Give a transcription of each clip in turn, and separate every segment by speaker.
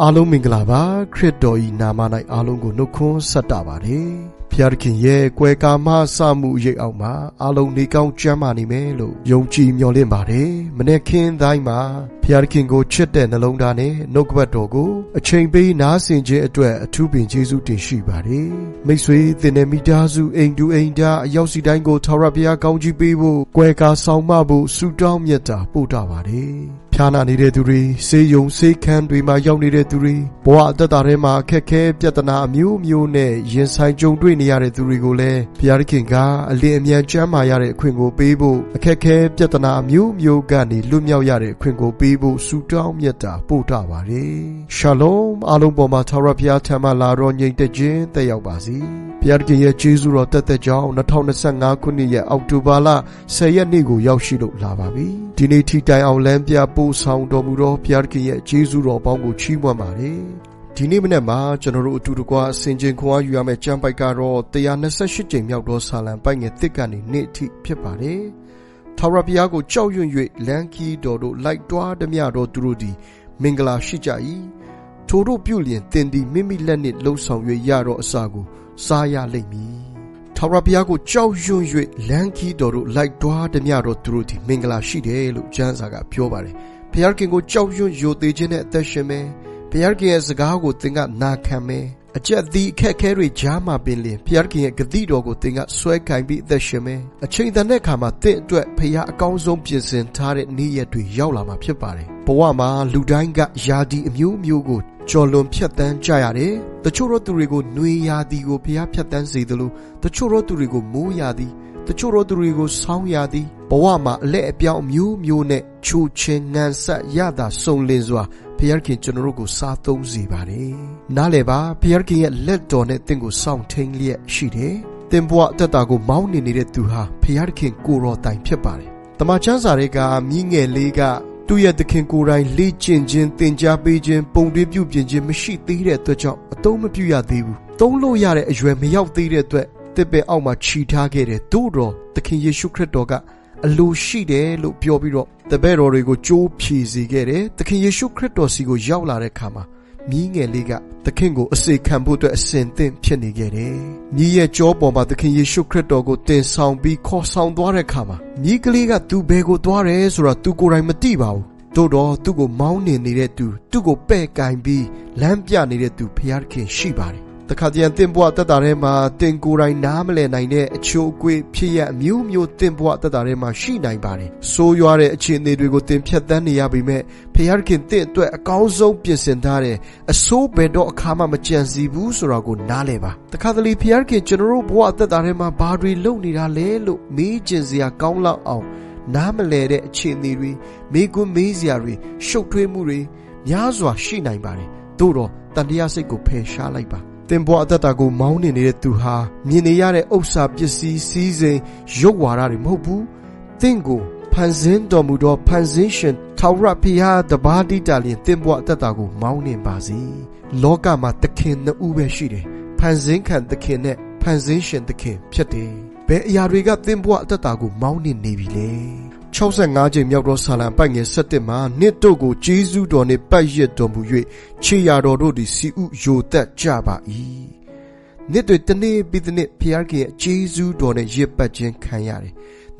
Speaker 1: အားလုံးမင်္ဂလာပါခရစ်တော်ဤနာမ၌အားလုံးကိုနှုတ်ခွန်းဆက်တာပါတယ်ဖျားသခင်ရဲ့ကွယ်ကာမစမှုရိပ်အောင်မှာအားလုံးနေကောင်းကျမ်းမာနေမယ်လို့ယုံကြည်မျှော်လင့်ပါတယ်မနေ့ခင်းတိုင်းမှာဖျားသခင်ကိုချစ်တဲ့နှလုံးသားနဲ့နှုတ်ကပတ်တော်ကိုအချိန်ပေးနားဆင်ခြင်းအတွက်အထူးပင်ကျေးဇူးတင်ရှိပါတယ်မိတ်ဆွေသင်တဲ့မိသားစုအိမ်တူအိမ်သားအရောက်စီတိုင်းကိုထာဝရဘုရားကောင်းချီးပေးဖို့ကွယ်ကာဆောင်မဖို့ဆုတောင်းမြတ်တာပို့တာပါတယ် ဖျားနာနေတဲ့သူတွေဆေးရုံဆေးခန်းတွေမှာရောက်နေတဲ့သူတွေဘဝအသက်တာထဲမှာအခက်ခဲပြဿနာအမျိုးမျိုးနဲ့ရင်ဆိုင်ကြုံတွေ့နေရတဲ့သူတွေကိုလည်းဘုရားသခင်ကအလင်းအမြန်ကျမ်းမာရတဲ့အခွင့်ကိုပေးဖို့အခက်ခဲပြဿနာအမျိုးမျိုးကနေလွတ်မြောက်ရတဲ့အခွင့်ကိုပေးဖို့ဆုတောင်းမြတ်တာပို့တာပါတယ်ရှာလုံအားလုံးပေါ်မှာထာဝရဘုရားထံမှလာတော်ညီတဲ့ခြင်းတက်ရောက်ပါစေဘုရားသခင်ရဲ့ကျေးဇူးတော်တက်တဲ့ကြောင့်2025ခုနှစ်ရဲ့အောက်တိုဘာလ10ရက်နေ့ကိုရောက်ရှိလို့လာပါပြီဒီနေ့ထိတိုင်အောင်လမ်းပြပို့ဆောင်တော်မူသောဘုရားသခင်ရဲ့ကျေးဇူးတော်ပေါင်းကိုချီးမွမ်းပါတယ်ဒီနေ့မနေ့မှာကျွန်တော်တို့အတူတကွအစဉ်ချင်းခွန်အားယူရမယ့်ကျမ်းပိုက်ကတော့128ကြိမ်မြောက်သောဆာလံပိုက်ငယ်တစ်ကနေနေ့အထိဖြစ်ပါတယ်။ထာဝရဘုရားကိုကြောက်ရွံ့၍လမ်းခီးတော်တို့လိုက်တွားသမျှတော်သူတို့သည်မင်္ဂလာရှိကြ၏။ထိုတို့ပြုလျင်တင်သည်မိမိလက်နှင့်လှုပ်ဆောင်၍ရတော့အစာကိုစားရလိမ့်မည်။ထာဝရဘုရားကိုကြောက်ရွံ့၍လမ်းခီးတော်တို့လိုက်တွားသမျှတော်သူတို့သည်မင်္ဂလာရှိတယ်လို့ကျမ်းစာကပြောပါတယ်။ ဘုရားခင်ကိုကြောက်ရွံ့ယိုသေးခြင်းနဲ့အသက်ရှင်မယ်။ဘုရားခင်ရဲ့စကားကိုသင်ကနာခံမယ်အကျက်သည်အခက်ခဲတွေကြားမှာပင်လင်ဘုရားခင်ရဲ့ဂတိတော်ကိုသင်ကဆွဲကင်ပြီးအသက်ရှင်မယ်အချိန်တန်တဲ့အခါမှာသင်အတွက်ဘုရားအကောင်းဆုံးပြင်ဆင်ထားတဲ့နေ့ရက်တွေရောက်လာမှာဖြစ်ပါတယ်ဘဝမှာလူတိုင်းကယာဒီအမျိုးမျိုးကိုကြော်လွန်ဖြတ်တန်းကြရတယ်တချို့သောသူတွေကိုနှွေယာသည်ကိုဘုရားဖြတ်တန်းစေသလိုတချို့သောသူတွေကိုမိုးယာသည်တချို့သောသူတွေကိုဆောင်းရသည်ဘဝမှာအလက်အပြောင်းမျိုးမျိုးနဲ့ ချိုချင်းငံဆက်ရတာစုံလင်စွာဘုရားခင်ကျွန်တော်တို့ကိုစားသုံးစေပါတယ်။နားလည်ပါဘုရားခင်ရဲ့လက်တော်နဲ့တင့်ကိုစောင့်ထိန်လျက်ရှိတယ်။သင်ဘဝအသက်တာကိုမောင်းနေနေတဲ့သူဟာဘုရားခင်ကိုတော်တိုင်ဖြစ်ပါတယ်။တမန်ကျမ်းစာတွေကမြင်းငယ်လေးကသူ့ရဲ့သခင်ကိုယ်တိုင်လေ့ကျင့်ခြင်းသင်ကြားပေးခြင်းပုံတွေးပြုပြင်ခြင်းမရှိသေးတဲ့အတွက်ကြောင့်အသုံးမပြုရသေးဘူး။သုံးလို့ရတဲ့အရွယ်မရောက်သေးတဲ့အတွက်တစ်ပင်အောက်မှာခြီထားခဲ့တယ်။သို့တော့သခင်ယေရှုခရစ်တော်က အလိုရှိတယ်လို့ပြောပြီးတော့တပည့်တော်တွေကိုကြိုးဖြည်စေခဲ့တယ်။သခင်ယေရှုခရစ်တော်စီကိုရောက်လာတဲ့အခါမှာမြင်းငယ်လေးကသခင်ကိုအစေခံဖို့အတွက်အစဉ်သင့်ဖြစ်နေခဲ့တယ်။မြည်ရဲ့ကြောပေါ်မှာသခင်ယေရှုခရစ်တော်ကိုတင်ဆောင်ပြီးခေါ်ဆောင်သွားတဲ့အခါမှာမြည်ကလေးကသူ့ဘယ်ကိုသွားတယ်ဆိုတာသူကိုယ်တိုင်မသိပါဘူး။တို့တော့သူ့ကိုမောင်းနေနေတဲ့သူသူ့ကိုပဲ့ကင်ပြီးလမ်းပြနေတဲ့သူဖျားခင်ရှိပါတယ် တခါတည်းတင်ဘွားတက်တာထဲမှာတင်ကိုယ်တိုင်နားမလည်နိုင်တဲ့အချိုးအကွေးဖြစ်ရအမျိုးမျိုးတင်ဘွားတက်တာထဲမှာရှိနိုင်ပါတယ်။ဆိုးရွားတဲ့အခြေအနေတွေကိုတင်ဖြတ်တန်းနေရပေမဲ့ဖခင်တင့်အတွက်အကောင်းဆုံးပြင်ဆင်ထားတဲ့အဆိုးဘယ်တော့အခါမှမကြံစီဘူးဆိုတာကိုနားလည်ပါ။တခါတလေဖခင်ကျွန်တော်တို့ဘဝတက်တာထဲမှာဘာတွေလုပ်နေတာလဲလို့မေးကျင်စရာကောင်းလောက်အောင်နားမလဲတဲ့အခြေအနေတွေမိကွန်းမေးစရာတွေရှုပ်ထွေးမှုတွေများစွာရှိနိုင်ပါတယ်။သို့တော့တန်တရားစိတ်ကိုဖယ်ရှားလိုက်ပါ။ တင်ဘွားအသက်တာကိုမောင်းနေနေတဲ့သူဟာမြင်နေရတဲ့ဥစ္စာပစ္စည်းစည်းစိမ်ရုပ်ဝါဒတွေမဟုတ်ဘူးတင့်ကိုဖန်ဆင်းတော်မူသောဖန်ဆင်းရှင်ထာဝရဘုရားတပါးတိတာလျင်တင်ဘွားအသက်တာကိုမောင်းနေပါစေလောကမှာသခင်နှစ်ဦးပဲရှိတယ်ဖန်ဆင်းခံသခင်နဲ့ဖန်ဆင်းရှင်သခင်ဖြစ်တယ်ဘယ်အရာတွေကတင်ဘွားအသက်တာကိုမောင်းနေနေပြီလဲ 65ကြိမ်မြောက်သောဆာလံပိုက်ငယ်7မှာနှစ်တို့ကိုဂျေဇုတော်နှင့်ပတ်ရစ်တော်မူ၍ခြေရာတော်တို့သည်စီဥယိုသက်ကြပါ၏နှစ်တွေတနေ့ပြီးတစ်နေ့ဖျားခင်ရဲ့ဂျေဇုတော်နဲ့ရစ်ပတ်ခြင်းခံရတယ်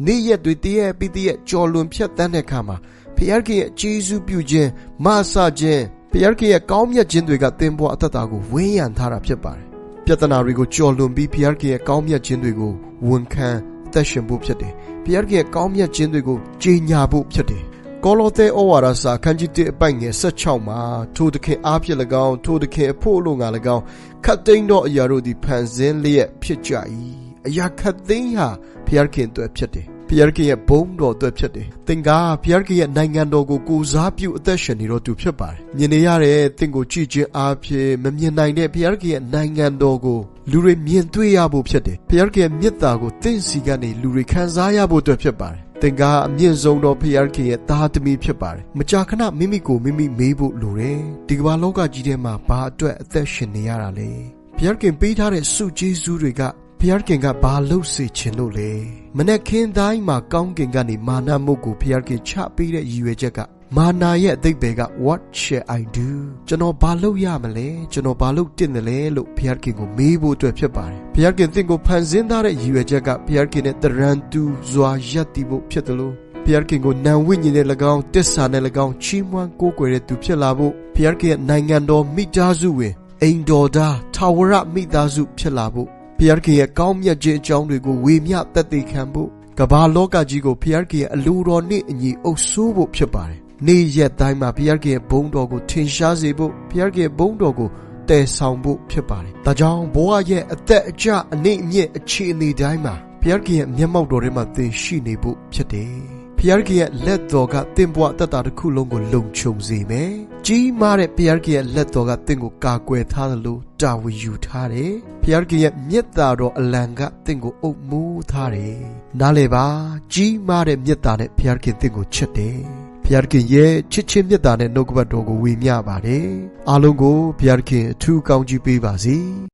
Speaker 1: နေ့ရက်တွေတရက်ပြီးတရက်ကြော်လွန်ဖြတ်တန်းတဲ့အခါမှာဖျားခင်ရဲ့ဂျေဇုပြုခြင်းမဆခြင်းဖျားခင်ရဲ့ကောင်းမြတ်ခြင်းတွေကသင်ပေါ်အသက်တာကိုဝင်းရံထားတာဖြစ်ပါတယ်ပြဿနာတွေကိုကြော်လွန်ပြီးဖျားခင်ရဲ့ကောင်းမြတ်ခြင်းတွေကိုဝန်ခံ သက်ရှင်ဖို့ဖြစ်တယ်။ဘုရားရဲ့ကောင်းမြတ်ခြင်းတွေကိုကြေညာဖို့ဖြစ်တယ်။ကောလောသဲဩဝါဒစာခန်းကြီး1အပိုက်ငယ်16မှာထိုသခင်အားဖြင့်၎င်းထိုသခင်အဖို့လို့ငါ၎င်းခတ်သိမ်းသောအရာတို့သည်ဖန်ဆင်းလျက်ဖြစ်ကြ၏။အရာခတ်သိမ်းဟာဘုရားခင်အတွက်ဖြစ်တယ်။ဘုရားခင်ရဲ့ဘုန်းတော်အတွက်ဖြစ်တယ်။သင်ကဘုရားခင်ရဲ့နိုင်ငံတော်ကိုကိုစားပြုအသက်ရှင်နေတော့သူဖြစ်ပါတယ်။မြင်နေရတဲ့သင်ကိုကြည့်ခြင်းအားဖြင့်မမြင်နိုင်တဲ့ဘုရားခင်ရဲ့နိုင်ငံတော်ကိုလူတွေမြင်တွေ့ရဖို့ဖြစ်တယ်။ဘုရားခင်မြတ်တာကိုသင်စီကနေလူတွေခံစားရဖို့အတွက်ဖြစ်ပါတယ်။သင်ကအမြင့်ဆုံးသောဘုရားခင်ရဲ့သားသမီးဖြစ်ပါတယ်။မကြာခဏမိမိကိုမိမိမေးဖို့လိုတယ်။ဒီကမ္ဘာလောကကြီးထဲမှာဘာအတွက်အသက်ရှင်နေရတာလဲ။ဘုရားခင်ပေးထားတဲ့စုကျေးဇူးတွေက ဘုရားခင်ကဘာလုပ်စေခြင်းလို့လဲ။မနဲ့ခင်းတိုင်းမှာကောင်းကင်ကနေမာနမှုကိုဘုရားခင်ချပေးတဲ့ရည်ရွယ်ချက်ကမာနာရဲ့အသိပယ်က what shall i do ကျွန်တော်ဘာလုပ်ရမလဲကျွန်တော်ဘာလုပ်တင်တယ်လဲလို့ဘုရားခင်ကိုမေးဖို့အတွက်ဖြစ်ပါတယ်ဘုရားခင်သင်ကိုဖန်ဆင်းထားတဲ့ရည်ရွယ်ချက်ကဘုရားခင်နဲ့တရန်တူစွာယက်တည်ဖို့ဖြစ်တယ်လို့ဘုရားခင်ကိုနာဝိညာဉ်နဲ့၎င်းတစ္ဆာနဲ့၎င်းချီးမွမ်းကိုးကွယ်တဲ့သူဖြစ်လာဖို့ဘုရားခင်ရဲ့နိုင်ငံတော်မိသားစုဝင်အိမ်တော်သားထာဝရမိသားစုဖြစ်လာဖို့ ဘုရားခင်ရဲ့ကောင်းမြတ်ခြင်းအကြောင်းတွေကိုဝေမျှသက်သေခံဖို့ကမ္ဘာလောကကြီးကိုဘုရားခင်ရဲ့အလိုတော်နှင့်အညီအုပ်ဆိုးဖို့ဖြစ်ပါတယ်နေ့ရက်တိုင်းမှာဘုရားခင်ရဲ့ဘုန်းတော်ကိုထင်ရှားစေဖို့ဘုရားခင်ရဲ့ဘုန်းတော်ကိုတည်ဆောင်ဖို့ဖြစ်ပါတယ်။ဒါကြောင့်ဘဝရဲ့အသက်အကျအနေအမြင့်အခြေအနေတိုင်းမှာဘုရားခင်ရဲ့မျက်မှောက်တော်ထဲမှာသင်ရှိနေဖို့ဖြစ်တယ်။ ဘုရားခင်ရဲ့လက်တော်ကသင်ဘဝအသက်တာတစ်ခုလုံးကိုလုံခြုံစေမယ်။ကြီးမားတဲ့ဘုရားခင်ရဲ့လက်တော်ကသင်ကိုကာကွယ်ထားသလိုတာဝန်ယူထားတယ်။ဘုရားခင်ရဲ့မြတ်တာတော်အလံကသင်ကိုအုပ်မိုးထားတယ်။နားလေပါကြီးမားတဲ့မြတ်တာနဲ့ဘုရားခင်သင်ကိုချစ်တယ်။ဘုရားခင်ရဲ့ချစ်ချင်းမြတ်တာနဲ့နှုတ်ကပတ်တော်ကိုဝေမျှပါတယ်။အားလုံးကိုဘုရားခင်အထူးကောင်းချီးပေးပါစေ။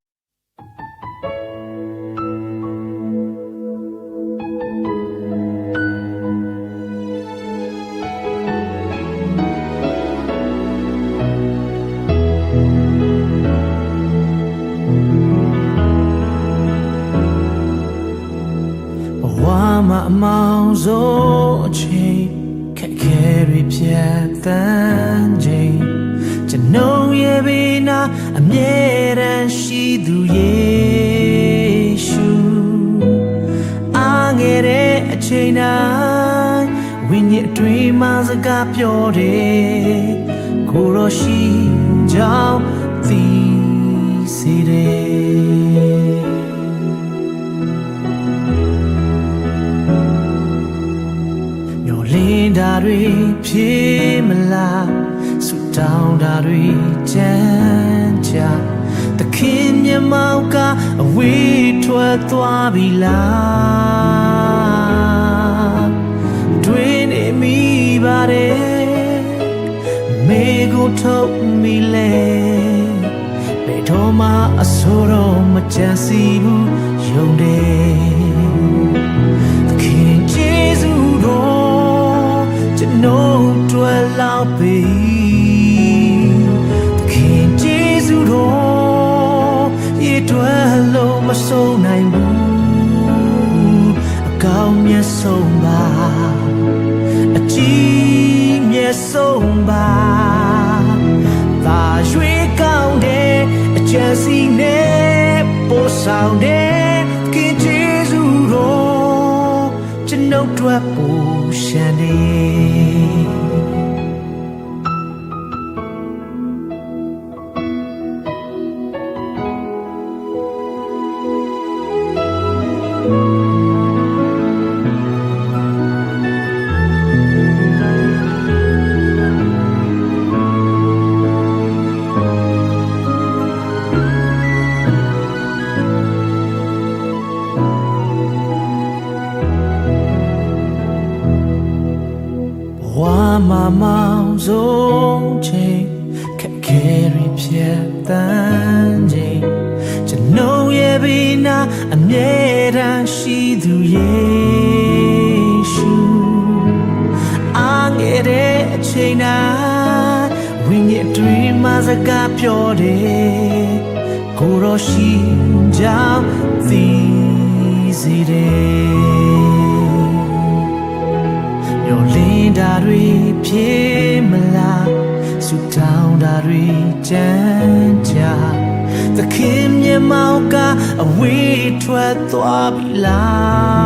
Speaker 2: အမြဲတမ်းရှိသူယေရှုအားငယ်တဲ့အချိန်တိုင်းဝိညာဉ်အတွင်းမှာစကားပြောတယ်ကိုယ်တော်ရှိကြောင်းသိစေတယ်မျောလင်းတာတွေဖြေမလားဆူ တောင်းတာတွေကြမ်းကြသခင်မျက်မှောက်ကအဝေးထွက်သွားပြီလားတွင်နေမိပါတယ်မေကိုထုတ်မိလဲဘယ်တော့မှအဆိုးတော့မကြံစီဘူးယုံတယ်သခင်ကျေးဇူးတော်ကျွန်တော်တွေ့လောက်ပြီ ဆောင်တဲ့သခင်ကျေးဇူးတော်ကျွန်ုပ်တို့ပူရှန်နေ ဆုံးချိန်ခက်ခဲရဖြတ်တန်းချိန်ကျွန်ုပ်ရဲ့ဘီနာအမြဲတမ်းရှိသူယေရှုအားငယ်တဲ့အချိန်တိုင်းဝိညာဉ်အတွင်းမှာစကားပြောတယ်ကိုယ်တော်ရှိကြောင်းသိစေတယ် င်းတာတွေဖြေမလားဆူတောင်းတာတွေကြမ်းကြသခင်မျက်မှောက်ကအဝေးထွက်သွားပြီလား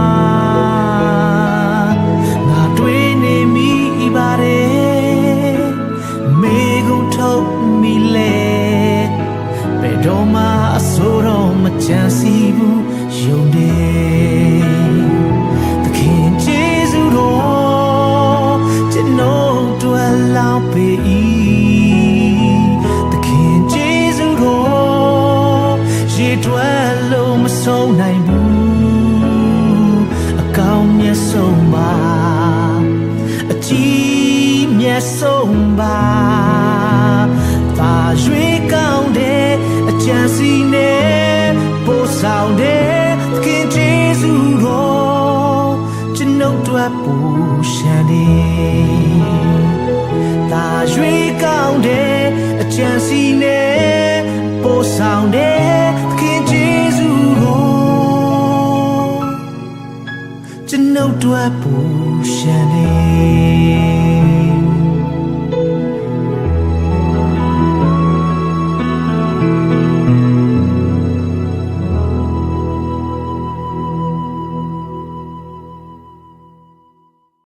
Speaker 2: ကောင်းတဲ့အချမ်းစီနဲ့ပို့ဆောင်တဲ့သခင်ယေရှုတော်ကျွန်ုပ်တို့ပူရှန်တယ်သာရွေကောင်းတဲ့အချမ်းစီနဲ့ပို့ဆောင်တဲ့သခင်ယေရှုကိုကျွန်ုပ်တို့ပူရှန်တယ်